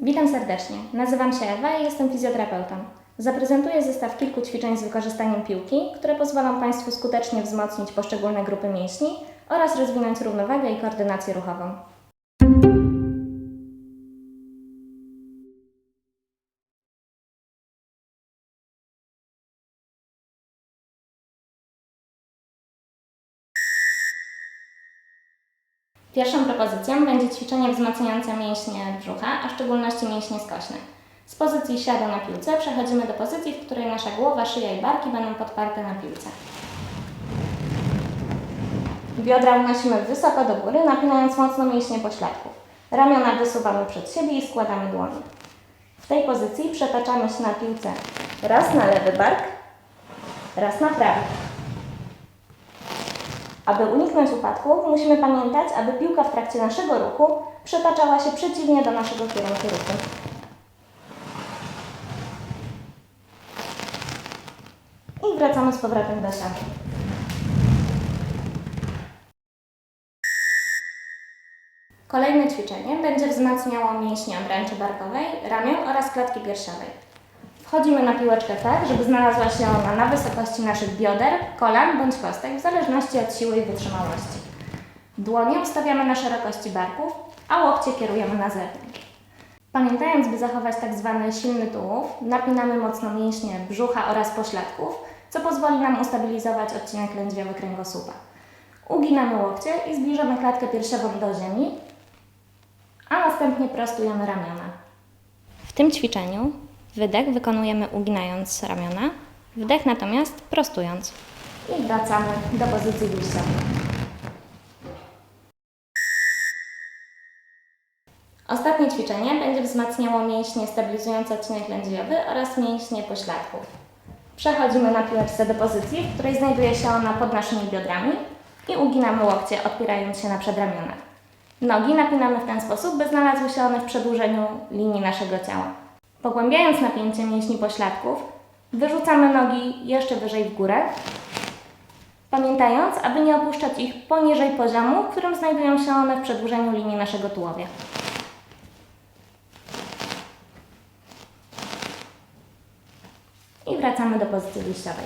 Witam serdecznie. Nazywam się Ewa i jestem fizjoterapeutą. Zaprezentuję zestaw kilku ćwiczeń z wykorzystaniem piłki, które pozwolą Państwu skutecznie wzmocnić poszczególne grupy mięśni oraz rozwinąć równowagę i koordynację ruchową. Pierwszą propozycją będzie ćwiczenie wzmacniające mięśnie brzucha, a w szczególności mięśnie skośne. Z pozycji siada na piłce przechodzimy do pozycji, w której nasza głowa, szyja i barki będą podparte na piłce. Biodra unosimy wysoko do góry, napinając mocno mięśnie pośladków. Ramiona wysuwamy przed siebie i składamy dłonie. W tej pozycji przetaczamy się na piłce raz na lewy bark, raz na prawy. Aby uniknąć upadku, musimy pamiętać, aby piłka w trakcie naszego ruchu przetaczała się przeciwnie do naszego kierunku ruchu. I wracamy z powrotem do siatki. Kolejne ćwiczenie będzie wzmacniało mięśnie obręczy barkowej, ramion oraz klatki piersiowej. Wchodzimy na piłeczkę tak, żeby znalazła się ona na wysokości naszych bioder, kolan bądź kostek, w zależności od siły i wytrzymałości. Dłonie ustawiamy na szerokości barków, a łokcie kierujemy na zewnątrz. Pamiętając, by zachować tak zwany silny tułów, napinamy mocno mięśnie brzucha oraz pośladków, co pozwoli nam ustabilizować odcinek lędźwiowy kręgosłupa. Uginamy łokcie i zbliżamy klatkę piersiową do ziemi, a następnie prostujemy ramiona. W tym ćwiczeniu wydech wykonujemy uginając ramiona, wdech natomiast prostując. I wracamy do pozycji wyjściowej. Ostatnie ćwiczenie będzie wzmacniało mięśnie stabilizujące odcinek lędźwiowy oraz mięśnie pośladków. Przechodzimy na piłeczce do pozycji, w której znajduje się ona pod naszymi biodrami i uginamy łokcie, odpierając się na przedramionach. Nogi napinamy w ten sposób, by znalazły się one w przedłużeniu linii naszego ciała. Pogłębiając napięcie mięśni pośladków, wyrzucamy nogi jeszcze wyżej w górę, pamiętając, aby nie opuszczać ich poniżej poziomu, w którym znajdują się one w przedłużeniu linii naszego tułowia. I wracamy do pozycji wyjściowej.